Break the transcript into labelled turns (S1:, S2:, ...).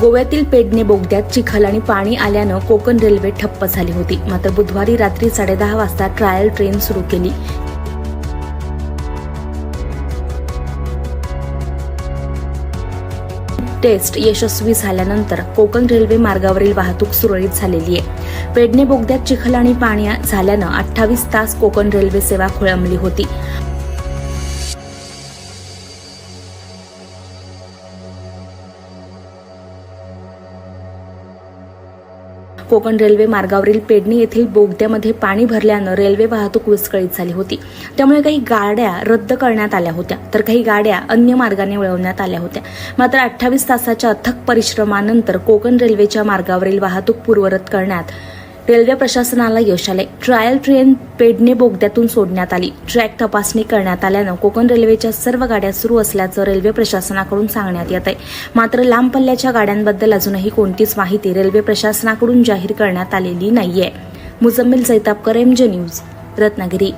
S1: गोव्यातील पेडणे बोगद्यात चिखल आणि पाणी आल्यानं कोकण रेल्वे ठप्प झाली होती. मात्र बुधवारी रात्री साडेदहा वाजता ट्रायल ट्रेन सुरू केली. टेस्ट यशस्वी झाल्यानंतर कोकण रेल्वे मार्गावरील वाहतूक सुरळीत झालेली आहे. पेडणे बोगद्यात चिखल आणि पाणी झाल्यानं अठ्ठावीस तास कोकण रेल्वे सेवा खोळंबली होती. कोकण रेल्वे मार्गावरील पेडणी येथील बोगद्यामध्ये पाणी भरल्यानं रेल्वे वाहतूक विस्कळीत झाली होती. त्यामुळे काही गाड्या रद्द करण्यात आल्या होत्या. तर काही गाड्या अन्य मार्गाने वळवण्यात आल्या होत्या. मात्र अठ्ठावीस तासाच्या अथक परिश्रमानंतर कोकण रेल्वेच्या मार्गावरील वाहतूक पूर्वरत करण्यात रेल्वे प्रशासनाला यश आले ट्रायल ट्रेन पेडणे बोगद्यातून सोडण्यात आली. ट्रॅक तपासणी करण्यात आल्यानं कोकण रेल्वेच्या सर्व गाड्या सुरू असल्याचं रेल्वे प्रशासनाकडून सांगण्यात येत आहे मात्र लांब पल्ल्याच्या गाड्यांबद्दल अजूनही कोणतीच माहिती रेल्वे प्रशासनाकडून जाहीर करण्यात आलेली नाहीये. Muzammil Jaitapkar MJ news Ratnagiri.